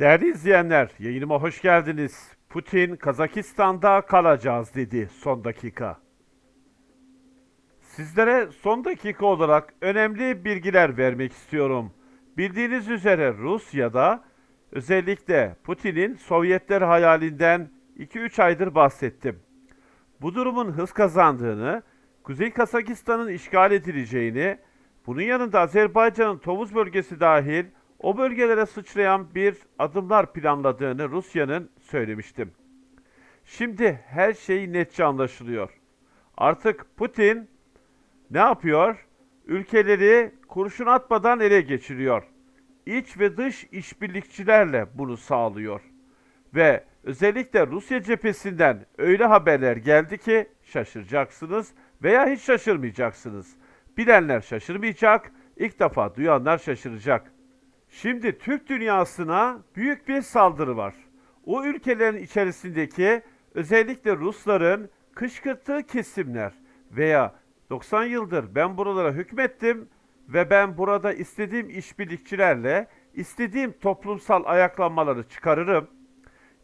Değerli izleyenler, yayınıma hoş geldiniz. Putin Kazakistan'da kalacağız dedi son dakika. Sizlere son dakika olarak önemli bilgiler vermek istiyorum. Bildiğiniz üzere Rusya'da özellikle Putin'in Sovyetler hayalinden 2-3 aydır bahsettim. Bu durumun hız kazandığını, Kuzey Kazakistan'ın işgal edileceğini, bunun yanında Azerbaycan'ın Tovuz bölgesi dahil o bölgelere sıçrayan bir adımlar planladığını Rusya'nın söylemiştim. Şimdi her şey netçe anlaşılıyor. Artık Putin ne yapıyor? Ülkeleri kurşun atmadan ele geçiriyor. İç ve dış işbirlikçilerle bunu sağlıyor. Ve özellikle Rusya cephesinden öyle haberler geldi ki şaşıracaksınız veya hiç şaşırmayacaksınız. Bilenler şaşırmayacak, ilk defa duyanlar şaşıracak. Şimdi Türk dünyasına büyük bir saldırı var. O ülkelerin içerisindeki özellikle Rusların kışkırttığı kesimler veya 90 yıldır ben buralara hükmettim ve ben burada istediğim işbirlikçilerle istediğim toplumsal ayaklanmaları çıkarırım.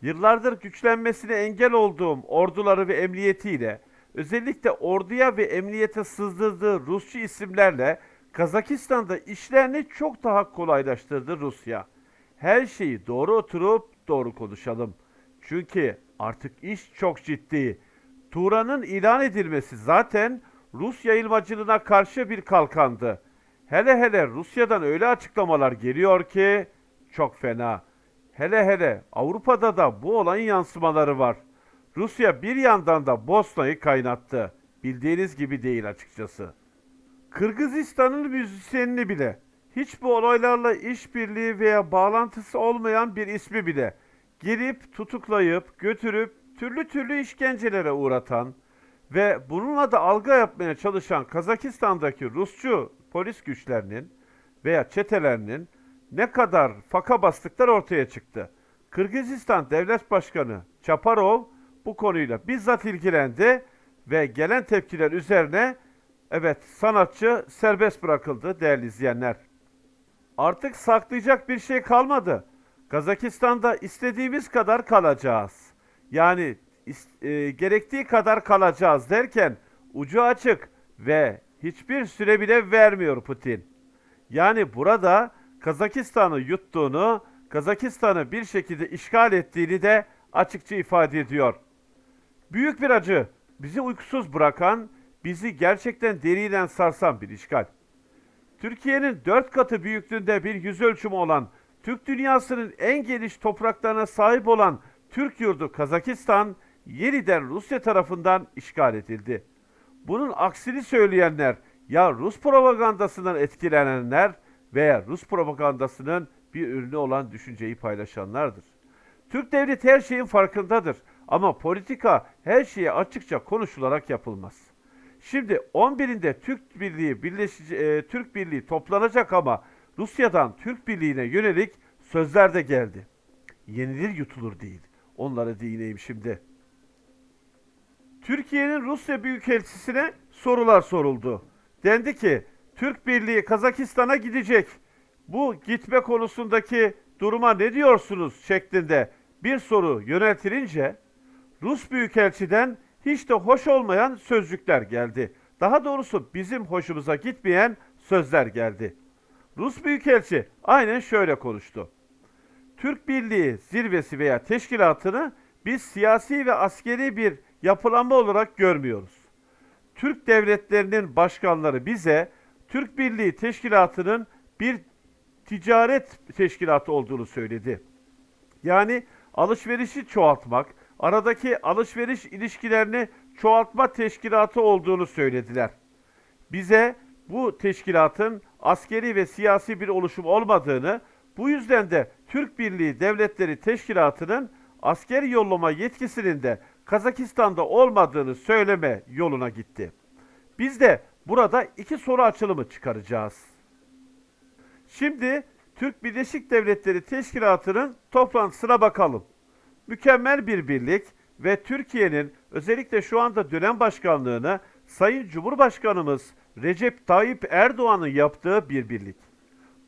Yıllardır güçlenmesine engel olduğum orduları ve emniyetiyle özellikle orduya ve emniyete sızdırdığı Rusçu isimlerle Kazakistan'da işlerini çok daha kolaylaştırdı Rusya. Her şeyi doğru oturup doğru konuşalım. Çünkü artık iş çok ciddi. Turan'ın ilan edilmesi zaten Rus yayılmacılığına karşı bir kalkandı. Hele hele Rusya'dan öyle açıklamalar geliyor ki çok fena. Hele hele Avrupa'da da bu olayın yansımaları var. Rusya bir yandan da Bosna'yı kaynattı. Bildiğiniz gibi değil açıkçası. Kırgızistan'ın müzisyenini bile, hiç bu olaylarla işbirliği veya bağlantısı olmayan bir ismi bile girip tutuklayıp götürüp türlü türlü işkencelere uğratan ve bununla da algı yapmaya çalışan Kazakistan'daki Rusçu polis güçlerinin veya çetelerinin ne kadar faka bastıkları ortaya çıktı. Kırgızistan Devlet Başkanı Çaparov bu konuyla bizzat ilgilendi ve gelen tepkiler üzerine evet sanatçı serbest bırakıldı değerli izleyenler. Artık saklayacak bir şey kalmadı. Kazakistan'da istediğimiz kadar kalacağız. Yani e, gerektiği kadar kalacağız derken ucu açık ve hiçbir süre bile vermiyor Putin. Yani burada Kazakistan'ı yuttuğunu, Kazakistan'ı bir şekilde işgal ettiğini de açıkça ifade ediyor. Büyük bir acı, bizi uykusuz bırakan, bizi gerçekten deriyle sarsan bir işgal. Türkiye'nin dört katı büyüklüğünde bir yüz ölçümü olan, Türk dünyasının en geniş topraklarına sahip olan Türk yurdu Kazakistan, yeniden Rusya tarafından işgal edildi. Bunun aksini söyleyenler ya Rus propagandasından etkilenenler veya Rus propagandasının bir ürünü olan düşünceyi paylaşanlardır. Türk devleti her şeyin farkındadır ama politika her şeye açıkça konuşularak yapılmaz. Şimdi 11'inde Türk Birliği birleşici, e, Türk Birliği toplanacak ama Rusya'dan Türk Birliği'ne yönelik sözler de geldi. Yenilir yutulur değil. Onlara değineyim şimdi. Türkiye'nin Rusya Büyükelçisi'ne sorular soruldu. Dendi ki Türk Birliği Kazakistan'a gidecek. Bu gitme konusundaki duruma ne diyorsunuz şeklinde bir soru yöneltilince Rus Büyükelçiden hiç de hoş olmayan sözcükler geldi. Daha doğrusu bizim hoşumuza gitmeyen sözler geldi. Rus Büyükelçi aynen şöyle konuştu. Türk Birliği zirvesi veya teşkilatını biz siyasi ve askeri bir yapılanma olarak görmüyoruz. Türk devletlerinin başkanları bize Türk Birliği Teşkilatı'nın bir ticaret teşkilatı olduğunu söyledi. Yani alışverişi çoğaltmak, aradaki alışveriş ilişkilerini çoğaltma teşkilatı olduğunu söylediler. Bize bu teşkilatın askeri ve siyasi bir oluşum olmadığını, bu yüzden de Türk Birliği Devletleri Teşkilatı'nın asker yollama yetkisinin de Kazakistan'da olmadığını söyleme yoluna gitti. Biz de burada iki soru açılımı çıkaracağız. Şimdi Türk Birleşik Devletleri Teşkilatı'nın toplantısına bakalım. Mükemmel bir birlik ve Türkiye'nin özellikle şu anda dönem başkanlığını Sayın Cumhurbaşkanımız Recep Tayyip Erdoğan'ın yaptığı bir birlik.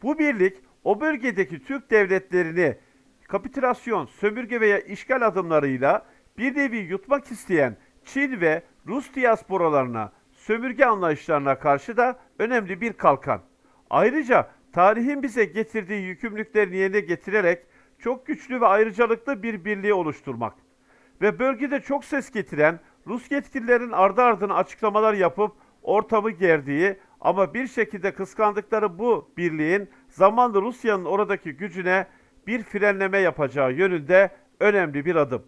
Bu birlik o bölgedeki Türk devletlerini kapitülasyon, sömürge veya işgal adımlarıyla bir nevi yutmak isteyen Çin ve Rus diasporalarına, sömürge anlayışlarına karşı da önemli bir kalkan. Ayrıca tarihin bize getirdiği yükümlülüklerini yerine getirerek çok güçlü ve ayrıcalıklı bir birliği oluşturmak ve bölgede çok ses getiren Rus yetkililerin ardı ardına açıklamalar yapıp ortamı gerdiği ama bir şekilde kıskandıkları bu birliğin zamanla Rusya'nın oradaki gücüne bir frenleme yapacağı yönünde önemli bir adım.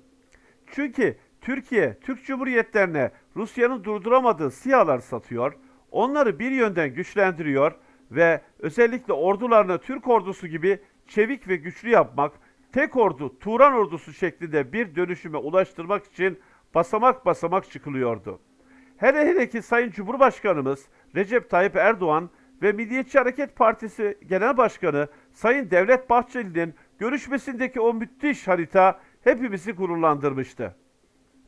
Çünkü Türkiye, Türk Cumhuriyetlerine Rusya'nın durduramadığı sihalar satıyor, onları bir yönden güçlendiriyor ve özellikle ordularını Türk ordusu gibi çevik ve güçlü yapmak, tek ordu, Turan ordusu şeklinde bir dönüşüme ulaştırmak için basamak basamak çıkılıyordu. Hele hele ki Sayın Cumhurbaşkanımız Recep Tayyip Erdoğan ve Milliyetçi Hareket Partisi Genel Başkanı Sayın Devlet Bahçeli'nin görüşmesindeki o müthiş harita hepimizi gururlandırmıştı.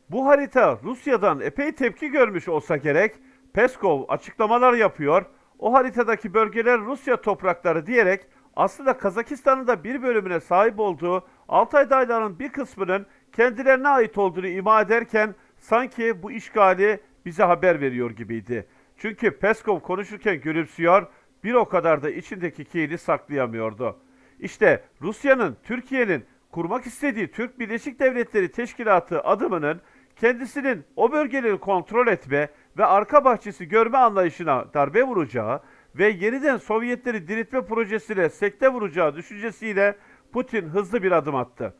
Bu harita Rusya'dan epey tepki görmüş olsa gerek, Peskov açıklamalar yapıyor, o haritadaki bölgeler Rusya toprakları diyerek aslında Kazakistan'ın da bir bölümüne sahip olduğu Altay Dağları'nın bir kısmının kendilerine ait olduğunu ima ederken sanki bu işgali bize haber veriyor gibiydi. Çünkü Peskov konuşurken gülümsüyor, bir o kadar da içindeki kini saklayamıyordu. İşte Rusya'nın, Türkiye'nin kurmak istediği Türk Birleşik Devletleri Teşkilatı adımının kendisinin o bölgeleri kontrol etme ve arka bahçesi görme anlayışına darbe vuracağı ve yeniden Sovyetleri diriltme projesine sekte vuracağı düşüncesiyle Putin hızlı bir adım attı.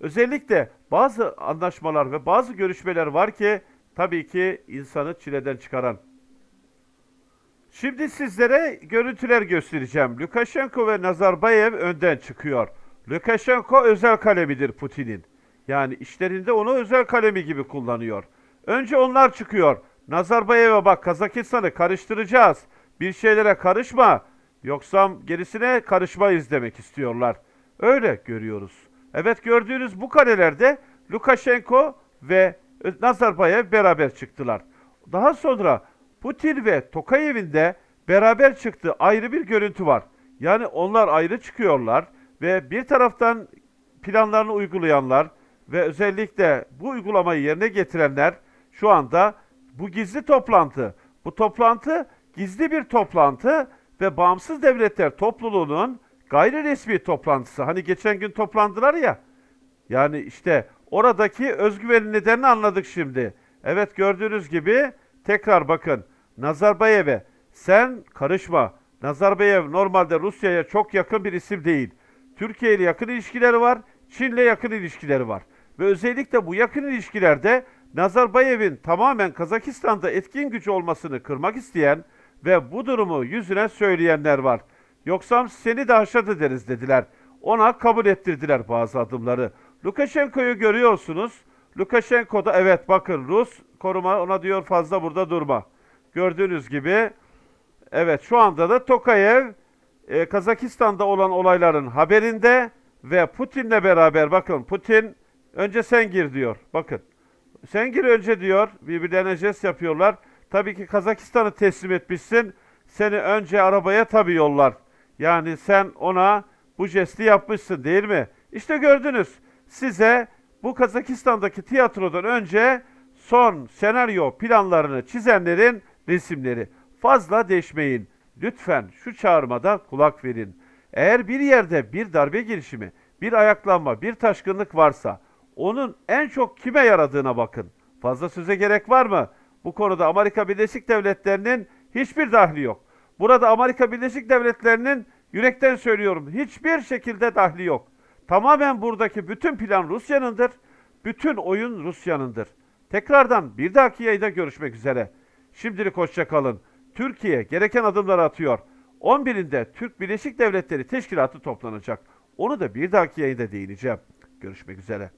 Özellikle bazı anlaşmalar ve bazı görüşmeler var ki tabii ki insanı çileden çıkaran. Şimdi sizlere görüntüler göstereceğim. Lukashenko ve Nazarbayev önden çıkıyor. Lukashenko özel kalemidir Putin'in. Yani işlerinde onu özel kalemi gibi kullanıyor. Önce onlar çıkıyor. Nazarbayev'e bak Kazakistan'ı karıştıracağız. Bir şeylere karışma. Yoksa gerisine karışmayız demek istiyorlar. Öyle görüyoruz. Evet gördüğünüz bu karelerde Lukashenko ve Nazarbayev beraber çıktılar. Daha sonra Putin ve Tokayev'in de beraber çıktığı ayrı bir görüntü var. Yani onlar ayrı çıkıyorlar ve bir taraftan planlarını uygulayanlar ve özellikle bu uygulamayı yerine getirenler şu anda bu gizli toplantı. Bu toplantı gizli bir toplantı ve bağımsız devletler topluluğunun gayri resmi toplantısı. Hani geçen gün toplandılar ya. Yani işte oradaki özgüvenin nedenini anladık şimdi. Evet gördüğünüz gibi tekrar bakın Nazarbayev'e sen karışma. Nazarbayev normalde Rusya'ya çok yakın bir isim değil. Türkiye ile yakın ilişkileri var, Çin'le yakın ilişkileri var. Ve özellikle bu yakın ilişkilerde Nazarbayev'in tamamen Kazakistan'da etkin gücü olmasını kırmak isteyen ve bu durumu yüzüne söyleyenler var. Yoksa seni de haşat ederiz dediler. Ona kabul ettirdiler bazı adımları. Lukashenko'yu görüyorsunuz. Lukashenko da evet bakın Rus koruma ona diyor fazla burada durma. Gördüğünüz gibi evet şu anda da Tokayev e, Kazakistan'da olan olayların haberinde ve Putin'le beraber bakın Putin önce sen gir diyor. Bakın sen gir önce diyor. Birbirlerine jest yapıyorlar. Tabii ki Kazakistan'ı teslim etmişsin. Seni önce arabaya tabii yollar. Yani sen ona bu jesti yapmışsın değil mi? İşte gördünüz. Size bu Kazakistan'daki tiyatrodan önce son senaryo planlarını çizenlerin resimleri. Fazla değişmeyin. Lütfen şu çağrımada kulak verin. Eğer bir yerde bir darbe girişimi, bir ayaklanma, bir taşkınlık varsa onun en çok kime yaradığına bakın. Fazla söze gerek var mı? Bu konuda Amerika Birleşik Devletleri'nin hiçbir dahli yok. Burada Amerika Birleşik Devletleri'nin yürekten söylüyorum hiçbir şekilde dahli yok. Tamamen buradaki bütün plan Rusya'nındır. Bütün oyun Rusya'nındır. Tekrardan bir dahaki yayında görüşmek üzere. Şimdilik hoşça kalın. Türkiye gereken adımları atıyor. 11'inde Türk Birleşik Devletleri Teşkilatı toplanacak. Onu da bir dahaki yayında değineceğim. Görüşmek üzere.